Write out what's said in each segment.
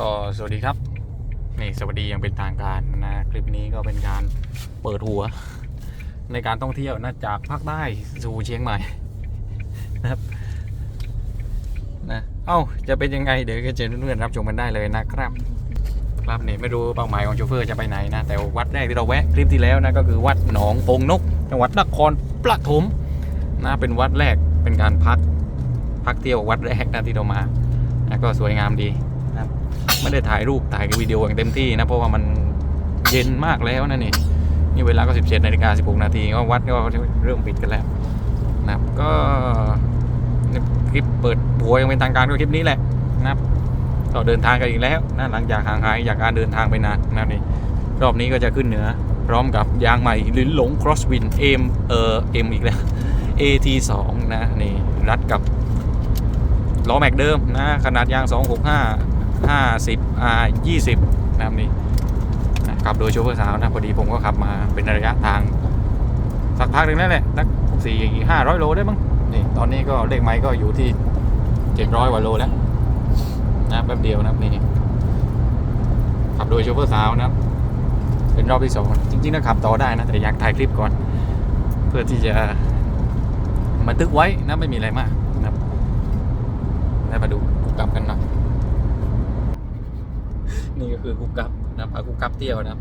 ก็สวัสดีครับ นี่สวัสดียังเป็นทางการนะ คลิปนี้ก็เป็นการเปิดหัว ในการท่องเที่ยวนะจากภาคใต้สู่เชียงใหม่นะครับนะเอ้าจะเป็นยังไงเดี๋ยวก็จอเพื่อนรับชมกันได้เลยนะครับ ครับนี่ไม่รู้เป้าหมายของโชเฟอร์จะไปไหนนะ แต่วัดแรกที่เราแวะคลิปที่แล้วนะก็คือวัดหนองโปงนกจังหวัดนครปฐมนะเป็นวัดแรกเป็นการพักพักเที่ยววัดแรกนะที่เรามานะก็สวยงามดี ไม่ได้ถ่ายรูปถ่ายวิดีโออย่างเต็มที่นะเพราะว่ามันเย็นมากแล้วนะนี่นี่เวลาก็ 17นาฬิกา16นาทีก็วัดก็เริ่มปิดกันแล้วนะครับก็คลิปเปิดหัวยังเป็นทางการก็คลิปนี้แหละนะครับก็เดินทางกันอีกแล้วนะหลังจากห่างหายจากการเดินทางไปนานนะนี่รอบนี้ก็จะขึ้นเหนือ พร้อมกับยางใหม่ลิ้นหลง Crosswind M เออ M อีกแล้ว AT 2 นะนี่รัดกับล้อแม็กเดิมนะขนาดยาง 265 50 R 20 นะครับนี่ขับโดยโชเฟอร์สาวนะพอดีผมก็ขับมาเป็นระยะทาง สักพักหนึ่งนั่นแหละสักสี่ห้าร้อยโลได้มั้งนี่ตอนนี้ก็เลขไม้ก็อยู่ที่700กว่าโลแล้วนะแป๊บเดียวนะครับนี่ขับโดยโชเฟอร์สาวนะครับ เป็นรอบที่สองจริงๆนะขับต่อได้นะแต่อยากถ่ายคลิปก่อน เพื่อที่จะบันทึกไว้นะไม่มีอะไรมากนะครับได้มาดูกุกกับกันหน่อย นี่ก็คือกุกกับนะพากุกกับเที่ยวนะครับ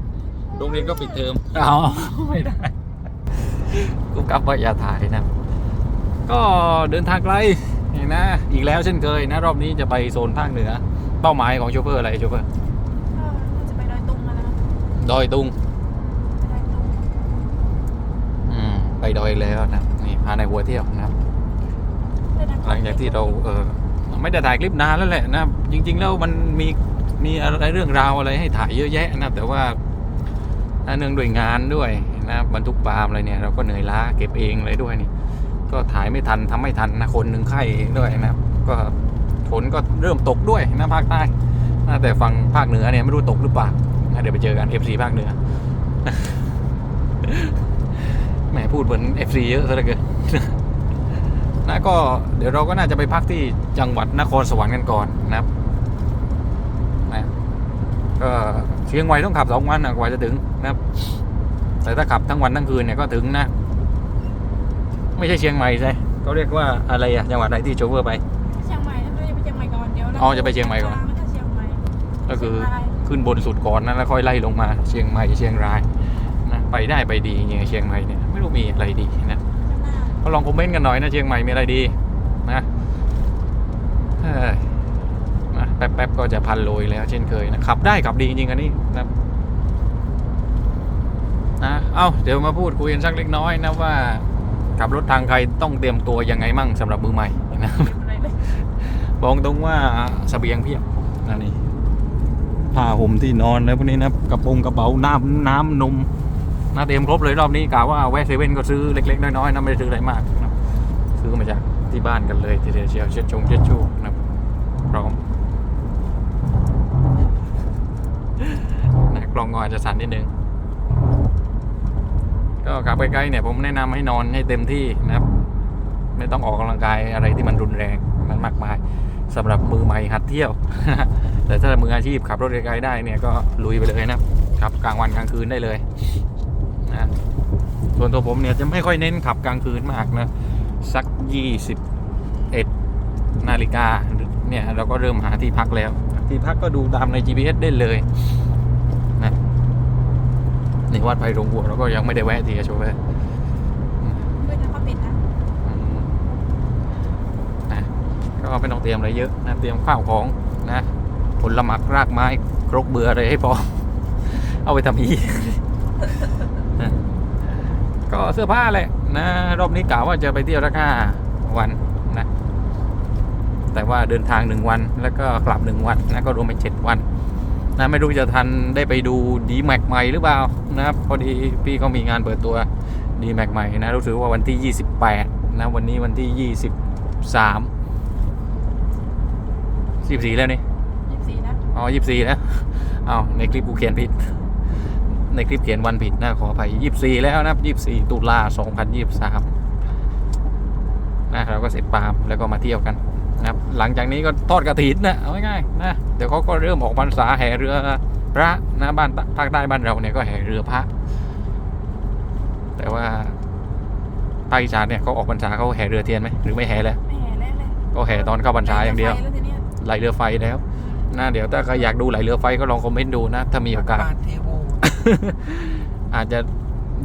โรงเรียนก็ปิดเทอมอ๋อไม่ได้กุกกับว่าอย่าถ่ายนะก็เดินทางไกลนี่นะ อีกแล้วเช่นเคยนะ รอบนี้จะไปโซนภาคเหนือ เป้าหมายของโชเฟอร์อะไรโชเฟอร์ก็จะไปดอยตุงมาแล้วดอยตุงไปดอยตุงอืมไปดอยแล้วนะนี่พาในหัวเที่ยวนะครับได้ทหลังจากที่เราเออไม่ได้ถ่ายคลิปนานแล้วแหละนะจริง ๆ แล้วมันมี มีอะไรเรื่องราวอะไรให้ถ่ายเยอะแยะนะแต่ว่าเนื่องด้วยงานด้วยนะบรรทุกปาล์มอะไรเนี่ยเราก็เหนื่อยล้าเก็บเองเลยด้วยนี่ ก็ถ่ายไม่ทันทำไม่ทันนะคนหนึ่งไข้ด้วยนะก็ฝนก็เริ่มตกด้วยนะภาคใต้นะแต่ฝั่งภาคเหนือเนี่ยไม่รู้ตกหรือเปล่านะเดี๋ยวไปเจอกัน FC ภาคเหนือแหมพูดเหมือน FC เยอะซะเหลือเกินนะก็เดี๋ยวเราก็น่าจะไปพักที่จังหวัดนครสวรรค์กันก่อนนะครับ ก็เชียงใหม่ต้องขับสองวันนะกว่าจะถึงนะครับ แต่ถ้าขับทั้งวันทั้งคืนเนี่ยก็ถึงนะ ไม่ใช่เชียงใหม่ใช่เขาเรียกว่าอะไรอะจังหวัดไหนที่โชเฟอร์ไป เชียงใหม่ถ้าเราจะไปเชียงใหม่ก่อนเดี๋ยวเราอ๋อจะไปเชียงใหม่ก่อนไม่ใช่เชียงใหม่ก็คือเชียงรายขึ้นบนสุดก่อนนะแล้วค่อยไล่ลงมาเชียงใหม่เชียงรายนะไปได้ไปดีอย่างเงี้ยเชียงใหม่เนี่ยไม่รู้มีอะไรดีนะข้างหน้าก็ลองคอมเมนต์กันหน่อยนะเชียงใหม่มีอะไรดีนะเอ้ยนะแป๊บๆก็จะพันโลยแล้วเช่นเคยนะขับได้ขับดีจริงๆอันนี้นะนะเอ้าเดี๋ยวมาพูดคุยกันสักเล็กน้อยนะว่าขับรถทางไกลต้องเตรียมตัวยังไงมั่งสำหรับมือใหม่นะบอกตรงว่าเสบียงเพียบนั่นนี่ผ้าห่มที่นอนแล้วพวกนี้นะกระโปรงกระเป๋าน้ำน้ำนมน่าเตรียมครบเลยรอบนี้กะว่าแวะเซเว่นก็ซื้อเล็ก ๆ น้อยๆนะไม่ได้ซื้ออะไรมากนะซื้อมาจากที่บ้านกันเลยทีเดียวเชียวเช็ดชงเช็ดชูนะพร้อมนะกล้ องก็อาจจะสั่นนิดนึงก็ขับไปไกลๆเนี่ยผมแนะนำให้นอนให้เต็มที่นะครับ ไม่ต้องออกกำลังกายอะไรที่มันรุนแรงมันมากมายสำหรับมือใหม่หัดเที่ยว แต่ถ้ามืออาชีพขับรถไกลๆได้เนี่ยก็ลุยไปเลยนะครับขับกลางวันกลางคืนได้เลยนะส่วนตัวผมเนี่ยจะไม่ค่อยเน้นขับกลางคืนมากนะสักยี่สิบเอ็ดนาฬิกาเนี่ยเราก็เริ่มหาที่พักแล้ว ที่พักก็ดูตามใน GPS ได้เลย นวัดไผ่หลวงบัวเราก็ยังไม่ได้แวะทีอะโชเฟอร์ด้วยนะก็ปิดนะอืมนะก็ไม่ต้องเตรียมอะไรเยอะนะเตรียมข้าวของนะผลหมักรากไม้ครกเบื่ออะไรให้พอ เอาไปทำอีนะก็เสื้อผ้าแหละนะรอบนี้กะว่าจะไปเที่ยวสักห้าวันนะแต่ว่าเดินทางหนึ่งวันแล้วก็กลับหนึ่งวันนะก็รวมเป็นเจ็ดวัน นะไม่รู้จะทันได้ไปดูดีแม็กใหม่หรือเปล่านะครับพอดีพี่ก็มีงานเปิดตัวดีแม็กใหม่นะรู้สึกว่าวันที่ 28 นะวันนี้วันที่ 23 24แล้วนี่ยี่สิบสี่นะอ๋อ24แล้วเอาในคลิปกูเขียนผิด ในคลิปเขียนวันผิดนะขออภัย24 แล้วนะครับ24 ตุลา2023นะเราก็เสร็จปาล์มแล้วก็มาเที่ยวกัน นะครับหลังจากนี้ก็ทอดกระถินนะเอาง่ายๆนะเดี๋ยวเขาก็เริ่มออกพรรษาแห่เรือพระนะบ้านภาคใต้บ้านเราเนี่ยก็แห่เรือพระ แต่ว่าภาคอีสานเนี่ยเขาออกพรรษาเขาแห่เรือเทียนไหมหรือไม่แห่เลยไม่แห่แล้วเลยก็แห่ตอนเข้าพรรษาอย่างเดียวไปแล้วทีเนี้ยไหลเรือไฟแล้วนะเดี๋ยวถ้าใครอยากดูไหลเรือไฟก็ลองคอมเมนต์ดูนะ ถ้ามีโอกาสปานเทโวอาจจะ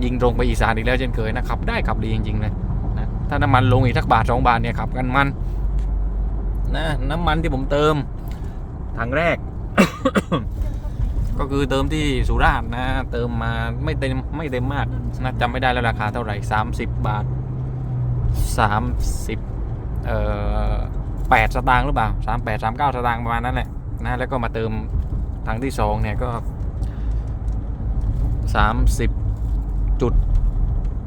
ยิงตรงไปอีสานอีกแล้วเช่นเคยนะขับ ได้ขับดีจริงๆเลยนะถ้าน้ำมันลงอีกทักบาทสองบาทเนี่ยขับกันมัน นะน้ำมันที่ผมเติมถังแรก ก็คือเติมที่สุราษฎร์นะ เติมมาไม่เต็มไม่เต็มมากนะจำไม่ได้แล้วราคาเท่าไหร่ 30 บาท 30เอ่อ8สตางค์หรือเปล่า 38 39 สตางค์ประมาณนั้นแหละนะแล้วก็มาเติมถังที่สองเนี่ยก็ 30จุด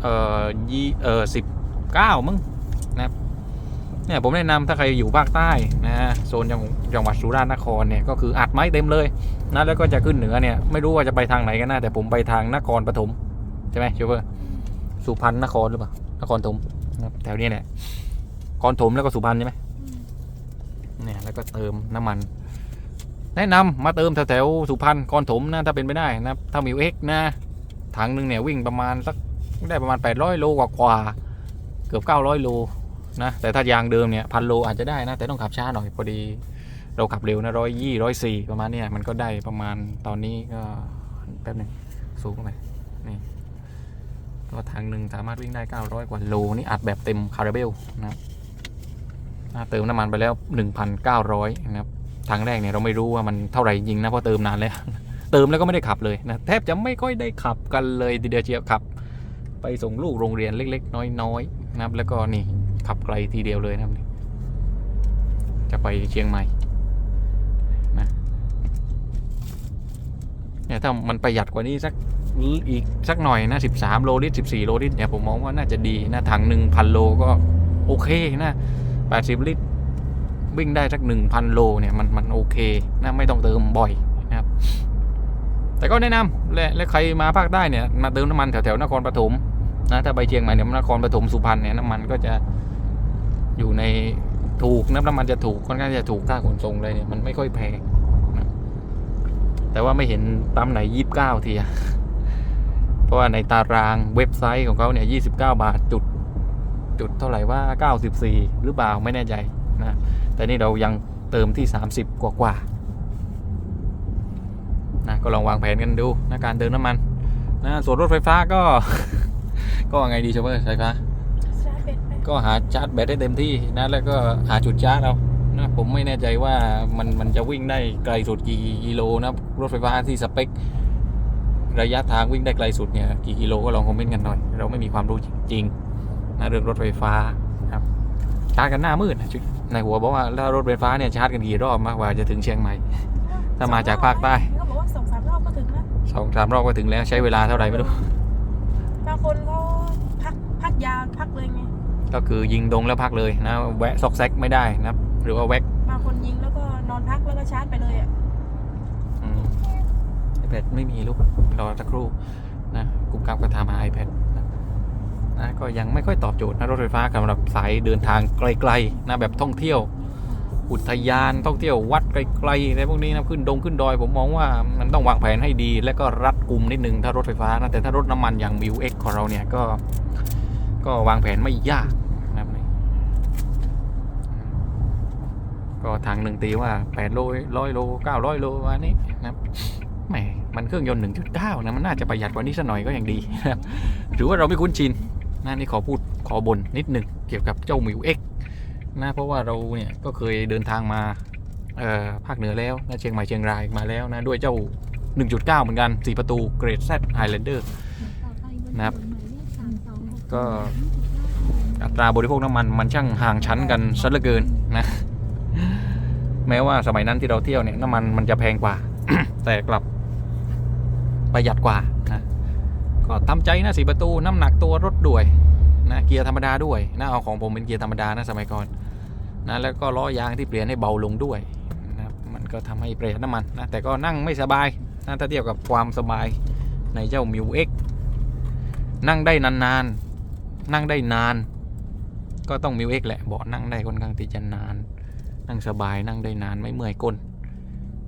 เอ่อยี่เอ่อสิบเก้ามั้งนะครับ เนี่ยผมแนะนำถ้าใครอยู่ภาคใต้นะโซนจังจังหวัดสุราษฎร์นครเนี่ยก็คืออัดไม้เต็มเลยนะแล้วก็จะขึ้นเหนือเนี่ยไม่รู้ว่าจะไปทางไหนกันนะแต่ผมไปทางนครปฐมใช่ไหมชูเปอร์สุพรรณนครหรือเปล่านครถมแถวนี้แหละนครถมแล้วก็สุพรรณใช่ไหมเนี่ยแล้วก็เติมน้ำมัน แนะนำมาเติมแถวๆสุพรรณคอนถมนะถ้าเป็นไปได้นะถ้ามิวเอ็กนะถังหนึ่งเนี่ยวิ่งประมาณสักได้ประมาณ800โลกว่ากว่าๆเกือบ900โล นะแต่ถ้ายางเดิมเนี่ยพันโลอาจจะได้นะ แต่ต้องขับช้าหน่อยพอดีเราขับเร็วนะร้อยยี่ร้อยสี่ประมาณเนี้ยมันก็ได้ประมาณตอนนี้ก็แป๊บหนึ่งสูงไปนี่ก็ถังหนึ่งสามารถวิ่งได้ 900 กว่าโลนี่อัดแบบเต็มคาราเบลนะครับเติมน้ำมันไปแล้ว 1,900 นะครับทางแรกเนี่ยเราไม่รู้ว่ามันเท่าไหร่จริงนะเพราะเติมนานแล้ว เติมแล้วก็ไม่ได้ขับเลยนะแทบจะไม่ค่อยได้ขับกันเลยทีเดียวเชียวขับ ไปส่งลูกโรงเรียนเล็ก ๆ น้อยๆนะครับแล้วก็นี่ ขับไกลทีเดียวเลยนะครับ จะไปเชียงใหม่นะเนี่ยถ้ามันประหยัดกว่านี้สักอีกสักหน่อยนะ13 โลลิตร 14 โลลิตรเนี่ยผมมองว่าน่าจะดีนะถังหนึ่งพันโลก็โอเคนะ80 ลิตร วิ่งได้สักหนึ่งพันโลเนี่ยมันมันโอเคนะไม่ต้องเติมบ่อยนะครับ แต่ก็แนะนำและและใครมาภาคใต้เนี่ยมาเติมน้ำมันแถวแถวๆนครปฐมนะถ้าไปเชียงใหม่เนี่ยนครปฐมสุพรรณเนี่ยน้ำมันก็จะ อยู่ในถูกน้ำมันจะถูกค่อนข้างจะถูกค่าขนส่งเลยเนี่ยมันไม่ค่อยแพงนะแต่ว่าไม่เห็นปั๊มไหนยี่สิบเก้าทีเพราะว่าในตารางเว็บไซต์ของเขาเนี่ยยี่สิบเก้าบาทจุดจุดเท่าไหร่ว่าเก้าสิบสี่หรือเปล่าไม่แน่ใจนะแต่นี่เรายังเติมที่30กว่ากว่าๆนะก็ลองวางแผนกันดูนะการเติมน้ำมันนะส่วนรถไฟฟ้าก็ ก็ไงดีโชเฟอร์ไฟฟ้า ก็หาชาร์จแบตได้เต็มที่นะแล้วก็หาจุดชาร์จเอานะผมไม่แน่ใจว่ามันมันจะวิ่งได้ไกลสุดกี่กิโลนะรถไฟฟ้าที่สเปคระยะทางวิ่งได้ไกลสุดเนี่ยกี่กิโลก็ลองคอมเมนต์กันหน่อย เราไม่มีความรู้จริงๆนะเรื่องรถไฟฟ้าครับชาร์จกันหน้ามืดนะในหัวบอกว่าถ้ารถไฟฟ้าเนี่ยชาร์จกันกี่รอบมากกว่าจะถึงเชียงใหม่ ถ้ามาจากภาคใต้เขาบอกว่าสองสามรอบก็ถึงแล้วสองสามรอบก็ถึงแล้วใช้เวลาเท่าไหร่ไม่รู้บางคนเขาพักพักยาวพักเลยไง ก็คือยิงดงแล้วพักเลยนะแวะซอกแซกไม่ได้นะครับหรือว่าแวกบางคนยิงแล้วก็นอนพักแล้วก็ชาร์จไปเลยอะไอแพดไม่มีลูกรอสักครู่นะกุมกับก็ถามหา iPad นะนะก็ยังไม่ค่อยตอบโจทย์นะรถไฟฟ้าสำหรับสายเดินทางไกลๆนะแบบท่องเที่ยว อุทยานท่องเที่ยววัดไกลๆอะไรพวกนี้นะขึ้นดงขึ้นดอย ผมมองว่ามันต้องวางแผนให้ดี และก็รัดกุมนิดนึงถ้ารถไฟฟ้านะแต่ถ้ารถน้ำมันอย่างมิวเอ็กของเราเนี่ยก็ ก็วางแผนไม่ยากนะครับนี่ก็ทางหนึ่งตีว่า8โลร้อยโล900โลประมานี้นะครับแหมมันเครื่องยนต์1.9นะมันน่าจะประหยัดกว่านี้สักหน่อยก็ยังดีนะครับหรือว่าเราไม่คุ้นชินนะนี่ขอพูดขอบนนิดหนึ่งเกี่ยวกับเจ้ามิวเอ็กนะเพราะว่าเราเนี่ยก็เคยเดินทางมาภาคเหนือแล้วนะเชียงใหม่เชียงรายมาแล้วนะด้วยเจ้า 1.9 เหมือนกัน 4 ประตูเกรด Z Highlander นะครับ ก็อัตราบริโภคน้ำมันมันช่างห่างชั้นกันซะเหลือเกินนะแม้ว่าสมัยนั้นที่เราเที่ยวเนี่ยน้ำมันมันจะแพงกว่า แต่กลับประหยัดกว่านะก็ทำใจนะสี่ประตูน้ำหนักตัวรถด้วยนะเกียร์ธรรมดาด้วยนะเอาของผมเป็นเกียร์ธรรมดานะสมัยก่อนนะแล้วก็ล้อยางที่เปลี่ยนให้เบาลงด้วยนะมันก็ทำให้ประหยัดน้ำมันนะแต่ก็นั่งไม่สบายนะถ้าเทียบกับความสบายในเจ้ามิวเอ็กนั่งได้นานๆ นั่งได้นาน ก็ต้องมิวเอ็กแหละเบาะนั่งได้ค่อนข้างที่จะนาน นั่งสบายนั่งได้นานไม่เมื่อยก้น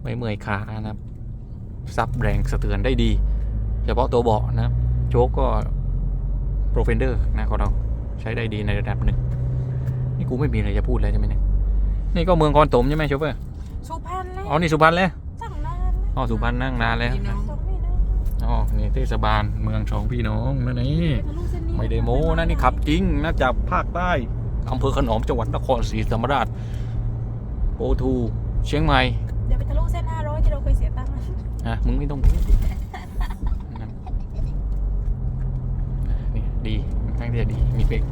ไม่เมื่อยขานะครับซับแรงสะเทือนได้ดี เฉพาะตัวเบาะนะครับโชคก็โปรเฟนเดอร์นะของเราใช้ได้ดีในระดับหนึ่งนี่กูไม่มีอะไรจะพูดแล้วใช่ไหมเนี่ยนี่ก็เมืองคอนถมใช่ไหมโชเฟอร์สุพรรณเลยอ๋อนี่สุพรรณเลยสั่งนานเลยอ๋อสุพรรณนั่งนานแล้ว สองไม่นาน อ๋อ นี่ เทศบาลเมืองสองพี่น้องนั่นนี่ทะลุเส้นนี้ไม่ได้โม้นะนี่ขับจริงนะจากภาคใต้อำเภอขนอมจังหวัดนครศรีธรรมราชโปทูเชียงใหม่เดี๋ยวไปทะลุเส้น500ที่เราเคยเสียตังค์อะมึงไม่ต้องพูดนั่นนี่ดีทั้งที่จะดีมีเบรก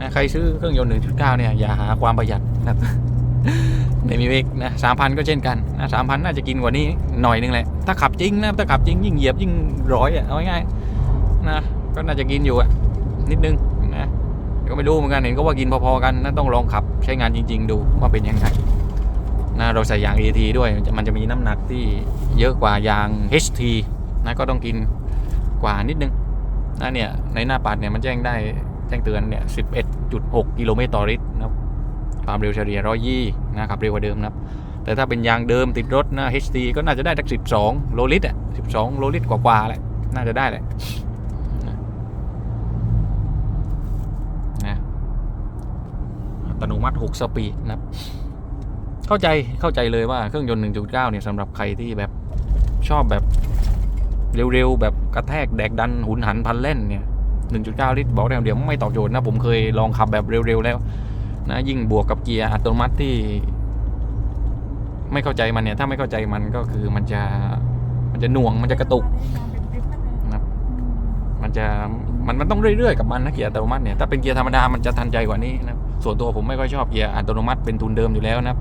นะใครซื้อเครื่องยนต์1.9เนี่ยอย่าหาความประหยัดนะครับ ไม่มีเบรกนะสามพันก็เช่นกันนะสามพันน่าจะกินกว่านี้หน่อยนึงแหละ ถ้าขับจริงนะ ถ้าขับจริงยิ่งเหยียบยิ่งร้อยอะ เอาง่ายๆนะ ก็น่าจะกินอยู่อะ นิดนึงนะก็ไม่รู้เหมือนกัน เห็นก็ว่ากินพอๆกันนะต้องลองขับใช้งานจริง ๆ ดูว่าเป็นยังไงนะเราใส่ยาง AT ด้วย มันจะมีน้ำหนักที่เยอะกว่ายาง HT นะก็ต้องกินกว่านิดนึงนะเนี่ยในหน้าปัดเนี่ยมันแจ้งได้แจ้งเตือนเนี่ย11.6 กิโลเมตรต่อลิตร ความเร็วเฉลี่ย120นะครับเร็วกว่าเดิมนะครับ แต่ถ้าเป็นยางเดิมติดรถนะ HT ก็น่าจะได้สัก12โลลิตรอะ12โลลิตรกว่าๆแหละน่าจะได้แหละนะอัตโนมัติ6สปีดนะครับ เข้าใจเข้าใจเลยว่าเครื่องยนต์1.9เนี่ยสำหรับใครที่แบบชอบแบบเร็วๆ แบบกระแทกแดกดันหุนหันพันเล่นเนี่ย1.9 ลิตรบอกได้คำเดียวไม่ตอบโจทย์นะ ผมเคยลองขับแบบเร็วๆ แล้ว นะยิ่งบวกกับเกียร์อัตโนมัติที่ ไม่เข้าใจมันเนี่ย ถ้าไม่เข้าใจมันก็คือมันจะมันจะหน่วงมันจะกระตุกนะครับมันจะมันมันต้องเรื่อยๆกับมันนะเกียร์อัตโนมัติเนี่ยถ้าเป็นเกียร์ธรรมดามันจะทันใจกว่านี้นะส่วนตัวผมไม่ค่อยชอบเกียร์อัตโนมัติเป็นทุนเดิมอยู่แล้วนะครับ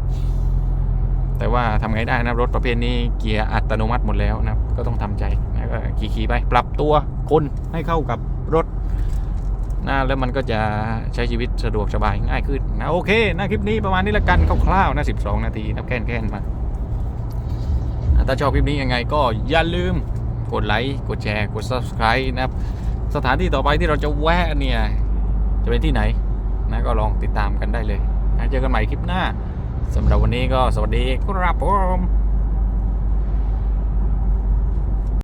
แต่ว่าทำไงได้นะรถประเภทนี้เกียร์อัตโนมัติหมดแล้วนะก็ต้องทำใจนะก็ขี่ๆไปปรับตัวคนให้เข้ากับรถ นะแล้วมันก็จะใช้ชีวิตสะดวกสบายง่ายขึ้นนะโอเคนะคลิปนี้ประมาณนี้ละกันคร่าวๆนะ12 นาทีนะแค่นแค่นๆมาถ้าชอบคลิปนี้ยังไงก็อย่าลืมกดไลค์กดแชร์กด subscribe นะครับสถานที่ต่อไปที่เราจะแวะเนี่ยจะเป็นที่ไหนนะก็ลองติดตามกันได้เลยนะเจอกันใหม่คลิปหน้าสำหรับวันนี้ก็สวัสดีครับผม